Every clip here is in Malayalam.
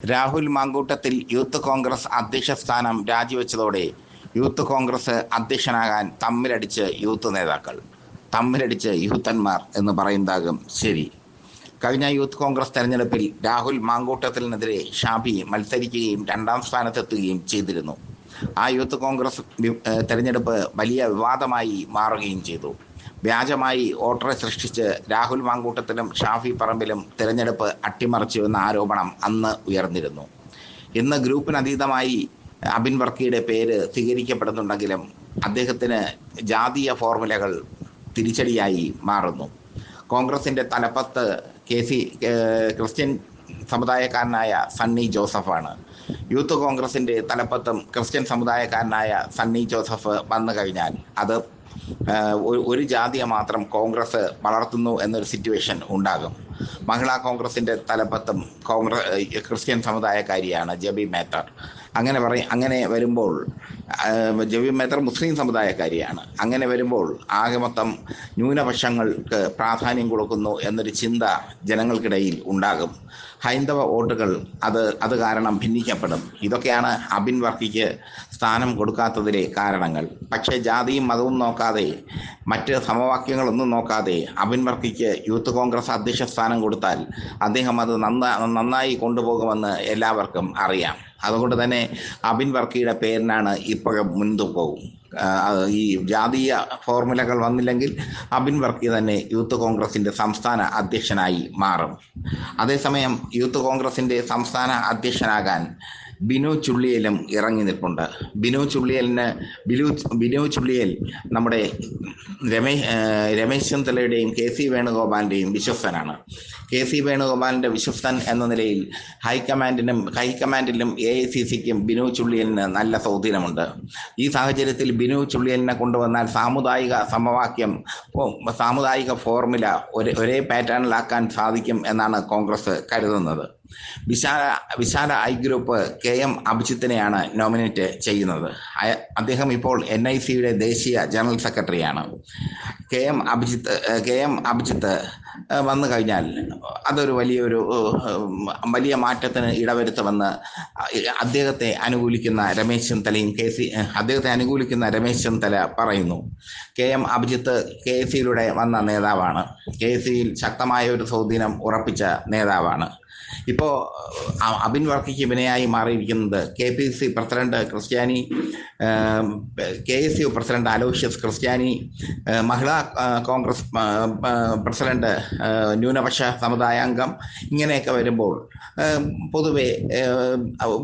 രാഹുൽ മാങ്കൂട്ടത്തിൽ യൂത്ത് കോൺഗ്രസ് അധ്യക്ഷ സ്ഥാനം രാജിവെച്ചതോടെ യൂത്ത് കോൺഗ്രസ് അധ്യക്ഷനാകാൻ തമ്മിലടിച്ച് യൂത്ത് നേതാക്കൾ തമ്മിലടിച്ച് യൂത്തന്മാർ എന്ന് പറയുന്നതാകും ശരി. കഴിഞ്ഞ യൂത്ത് കോൺഗ്രസ് തെരഞ്ഞെടുപ്പിൽ രാഹുൽ മാങ്കൂട്ടത്തിനെതിരെ ഷാബി മത്സരിക്കുകയും രണ്ടാം സ്ഥാനത്തെത്തുകയും ചെയ്തിരുന്നു. ആ യൂത്ത് കോൺഗ്രസ് തെരഞ്ഞെടുപ്പ് വലിയ വിവാദമായി മാറുകയും ചെയ്തു. വ്യാജമായി വോട്ടറെ സൃഷ്ടിച്ച് രാഹുൽ മാങ്കൂട്ടത്തിലും ഷാഫി പറമ്പിലും തിരഞ്ഞെടുപ്പ് അട്ടിമറിച്ചുവെന്ന ആരോപണം അന്ന് ഉയർന്നിരുന്നു. ഇന്ന് ഗ്രൂപ്പിനതീതമായി അബിൻ വർക്കിയുടെ പേര് സ്വീകരിക്കപ്പെടുന്നുണ്ടെങ്കിലും അദ്ദേഹത്തിന് ജാതീയ ഫോർമുലകൾ തിരിച്ചടിയായി മാറുന്നു. കോൺഗ്രസിന്റെ തലപ്പത്ത് കെ സി ക്രിസ്ത്യൻ സമുദായക്കാരനായ സണ്ണി ജോസഫാണ്. യൂത്ത് കോൺഗ്രസിന്റെ തലപ്പത്തും ക്രിസ്ത്യൻ സമുദായക്കാരനായ സണ്ണി ജോസഫ് വന്നു കഴിഞ്ഞാൽ അത് ഒരു- ജാതിയെ മാത്രം കോൺഗ്രസ് വളർത്തുന്നു എന്നൊരു സിറ്റുവേഷൻ ഉണ്ടാകും. മഹിളാ കോൺഗ്രസിന്റെ തലപ്പത്തും കോൺഗ്രസ് ക്രിസ്ത്യൻ സമുദായക്കാരിയാണ് ജബി മേത്തർ. അങ്ങനെ പറയും അങ്ങനെ വരുമ്പോൾ ഏഹ് മേത്ര മുസ്ലിം സമുദായക്കാരിയാണ്. അങ്ങനെ വരുമ്പോൾ ആകെ മൊത്തം ന്യൂനപക്ഷങ്ങൾക്ക് പ്രാധാന്യം കൊടുക്കുന്നു എന്നൊരു ചിന്ത ജനങ്ങൾക്കിടയിൽ ഉണ്ടാകും. ഹൈന്ദവ വോട്ടുകൾ അത് അത് കാരണം ഭിന്നിക്കപ്പെടും. ഇതൊക്കെയാണ് അബിൻ വർക്കിക്ക് സ്ഥാനം കൊടുക്കാത്തതിലെ കാരണങ്ങൾ. പക്ഷേ ജാതിയും മതവും നോക്കാതെ മറ്റ് സമവാക്യങ്ങളൊന്നും നോക്കാതെ അബിൻ വർക്കിക്ക് യൂത്ത് കോൺഗ്രസ് അധ്യക്ഷ സ്ഥാനം കൊടുത്താൽ അദ്ദേഹം അത് നന്നായി കൊണ്ടുപോകുമെന്ന് എല്ലാവർക്കും അറിയാം. അതുകൊണ്ട് തന്നെ അബിൻ വർക്കിയുടെ പേരിനാണ് ഇപ്പോഴും മുൻതൂക്കവും ഈ ജാതീയ ഫോർമുലകൾ വന്നില്ലെങ്കിൽ അബിൻ വർക്കി തന്നെ യൂത്ത് കോൺഗ്രസിന്റെ സംസ്ഥാന അധ്യക്ഷനായി മാറും. അതേസമയം യൂത്ത് കോൺഗ്രസിന്റെ സംസ്ഥാന അധ്യക്ഷനാകാൻ ബിനു ചുള്ളിയലും ഇറങ്ങി നിൽപ്പുണ്ട്. ബിനോ ചുള്ളിയലിന് ബിനു ബിനോ ചുള്ളിയൽ നമ്മുടെ രമേശ് രമേശ് ചെന്നിത്തലയുടെയും കെ സി വേണുഗോപാലിന്റെയും വിശ്വസ്തനാണ്. കെ സി വേണുഗോപാലിന്റെ വിശ്വസ്തൻ എന്ന നിലയിൽ ഹൈക്കമാൻഡിനും ഹൈക്കമാൻഡിലും എ ഐ സി സിക്കും ബിനു ചുള്ളിയലിന് നല്ല സ്വാധീനമുണ്ട്. ഈ സാഹചര്യത്തിൽ ബിനു ചുള്ളിയലിനെ കൊണ്ടുവന്നാൽ സാമുദായിക സമവാക്യം സാമുദായിക ഫോർമുല ഒരേ ഒരേ പാറ്റേണിലാക്കാൻ സാധിക്കും എന്നാണ് കോൺഗ്രസ് കരുതുന്നത്. വിശാല വിശാല ഐ ഗ്രൂപ്പ് കെ എം അഭിജിത്തിനെയാണ് നോമിനേറ്റ് ചെയ്യുന്നത്. അദ്ദേഹം ഇപ്പോൾ എൻ ഐ സിയുടെ ദേശീയ ജനറൽ സെക്രട്ടറിയാണ്. K M Abhijith K M Abhijith വന്നു കഴിഞ്ഞാൽ അതൊരു വലിയൊരു വലിയ മാറ്റത്തിന് ഇടവരുത്തുമെന്ന് അദ്ദേഹത്തെ അനുകൂലിക്കുന്ന രമേശ് ചെന്നിത്തലയും കെ സി അദ്ദേഹത്തെ അനുകൂലിക്കുന്ന രമേശ് ചെന്നിത്തല പറയുന്നു. K M Abhijith K S സിയിലൂടെ വന്ന നേതാവാണ്. കെ എസ് സിയിൽ ശക്തമായ ഒരു സ്വാധീനം ഉറപ്പിച്ച നേതാവാണ്. ഇപ്പോൾ അബിൻ വർക്കിക്ക് വിനയായി മാറിയിരിക്കുന്നത്. കെ പി സി പ്രസിഡന്റ് ക്രിസ്ത്യാനി K S U president Aloysius ക്രിസ്ത്യാനി മഹിളാ കോൺഗ്രസ് പ്രസിഡന്റ് ന്യൂനപക്ഷ സമുദായാംഗം ഇങ്ങനെയൊക്കെ വരുമ്പോൾ പൊതുവെ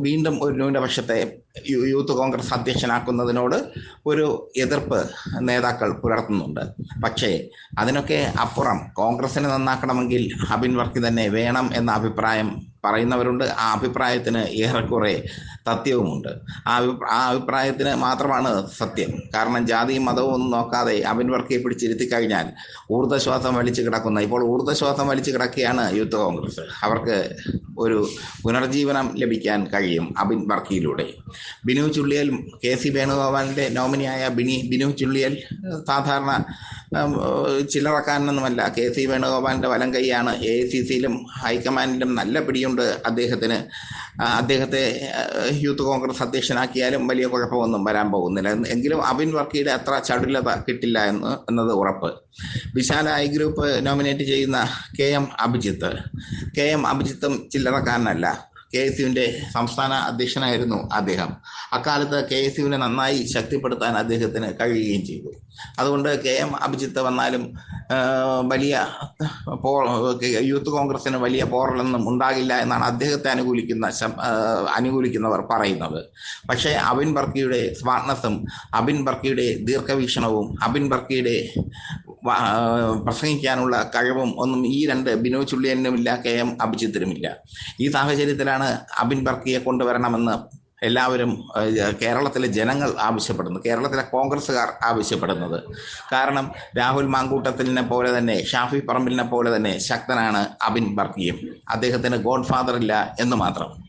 വീണ്ടും ഒരു ന്യൂനപക്ഷത്തെ യൂത്ത് കോൺഗ്രസ് അധ്യക്ഷനാക്കുന്നതിനോട് ഒരു എതിർപ്പ് നേതാക്കൾ പുലർത്തുന്നുണ്ട്. പക്ഷേ അതിനൊക്കെ അപ്പുറം കോൺഗ്രസിനെ നന്നാക്കണമെങ്കിൽ അബിൻ വർക്കി തന്നെ വേണം എന്ന അഭിപ്രായം പറയുന്നവരുണ്ട്. ആ അഭിപ്രായത്തിന് ഏറെക്കുറെ സത്യവുമുണ്ട് ആ ആ അഭിപ്രായത്തിന് മാത്രമാണ് സത്യം. കാരണം ജാതിയും മതവും ഒന്നും നോക്കാതെ അവൻ വർക്കിയെ പിടിച്ചിരുത്തി കഴിഞ്ഞാൽ ഊർജശ്വാസം വലിച്ചു കിടക്കുന്ന ഇപ്പോൾ ഊർജശ്വാസം വലിച്ചു കിടക്കുകയാണ് യൂത്ത് കോൺഗ്രസ്. അവർക്ക് ഒരു പുനർജീവനം ലഭിക്കാൻ കഴിയും അബിൻ വർക്കിയിലൂടെ ബിനു ചുള്ളിയൽ കെ സി വേണുഗോപാലിന്റെ നോമിനിയായ ബിനി ബിനു ചുള്ളിയൽ സാധാരണ ചില്ലറക്കാരനൊന്നുമല്ല കെ സി വേണുഗോപാലിന്റെ വലം കൈയാണ് എ ഐ സി സിയിലും ഹൈക്കമാൻഡിലും നല്ല പിടിയുണ്ട് അദ്ദേഹത്തിന്. അദ്ദേഹത്തെ യൂത്ത് കോൺഗ്രസ് അധ്യക്ഷനാക്കിയാലും വലിയ കുഴപ്പമൊന്നും വരാൻ പോകുന്നില്ല. എങ്കിലും അബിൻ വർക്കിയുടെ അത്ര ചടുലത കിട്ടില്ല എന്ന് എന്നത് ഉറപ്പ്. വിശാല ഐ ഗ്രൂപ്പ് നോമിനേറ്റ് ചെയ്യുന്ന K M Abhijith. K M അഭിജിത്തും ചില്ലറക്കാരനല്ല. കെ എസ് യുവിന്റെ സംസ്ഥാന അധ്യക്ഷനായിരുന്നു അദ്ദേഹം. അക്കാലത്ത് കെ എസ് യുവിനെ നന്നായി ശക്തിപ്പെടുത്താൻ അദ്ദേഹത്തിന് കഴിയുകയും ചെയ്തു. അതുകൊണ്ട് കെ എം അഭിജിത്ത് വന്നാലും വലിയ പോ യൂത്ത് കോൺഗ്രസിന് വലിയ പോറലൊന്നും ഉണ്ടാകില്ല എന്നാണ് അദ്ദേഹത്തെ അനുകൂലിക്കുന്ന അനുകൂലിക്കുന്നവർ പറയുന്നത്. പക്ഷേ അബിൻ ബർക്കിയുടെ സ്മാർട്ട്നെസ്സും അബിൻ ബർക്കിയുടെ ദീർഘവീക്ഷണവും അബിൻ ബർക്കിയുടെ പ്രസംഗിക്കാനുള്ള കഴിവും ഒന്നും ഈ രണ്ട് ബിനോ ചുള്ളിയനുമില്ല കെ എം അഭിജിത്തിനുമില്ല. ഈ സാഹചര്യത്തിലാണ് അബിൻ ബർക്കിയെ കൊണ്ടുവരണമെന്ന് എല്ലാവരും കേരളത്തിലെ ജനങ്ങൾ ആവശ്യപ്പെടുന്നു. കേരളത്തിലെ കോൺഗ്രസ്സുകാർ ആവശ്യപ്പെടുന്നത്. കാരണം രാഹുൽ മാങ്കൂട്ടത്തിലിനെ പോലെ തന്നെ ഷാഫി പറമ്പിലിനെ പോലെ തന്നെ ശക്തനാണ് അബിൻ ബർക്കിയും. അദ്ദേഹത്തിന് ഗോഡ്ഫാദർ ഇല്ല എന്ന് മാത്രം.